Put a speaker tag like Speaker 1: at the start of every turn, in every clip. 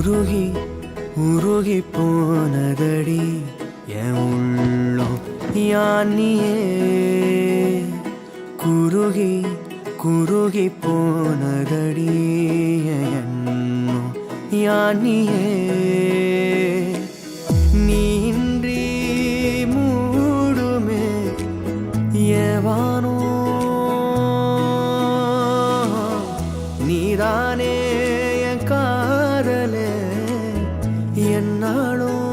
Speaker 1: உருகி உருகி போனதடி என் உள்ளம் யானியே. குருகி குருகி போனதடி என் யானியே. நீன்றி மூடுமே ஏவானோ. நீதானே என்னாலும்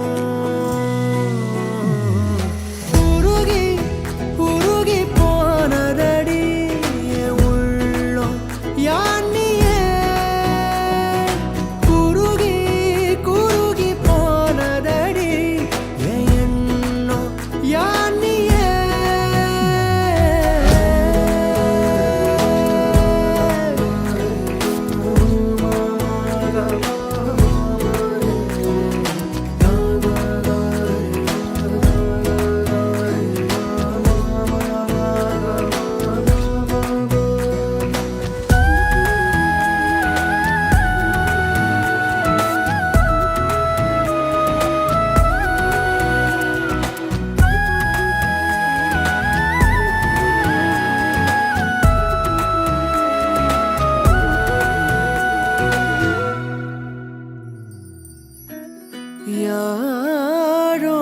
Speaker 1: யாரோ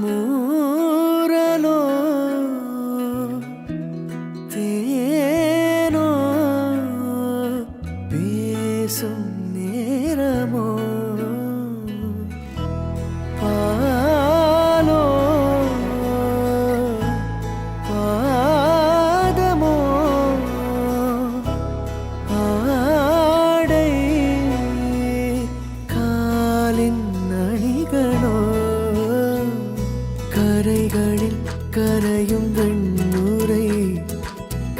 Speaker 1: மூரலோ தேனோ பேசும் நேரமோ கரையும் வெண்ணுரை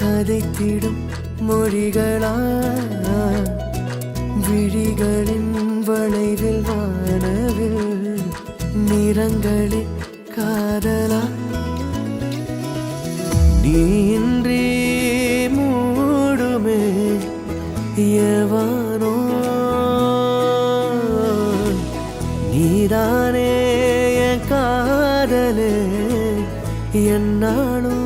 Speaker 1: கதைத்திடும் மொழிகளா? விழிகளின் வளைவில் வானவில் நிறங்களில் காதலா? நீன்றி மூடுமே எவனோ நீதானே என் காதலே? என்னாலும்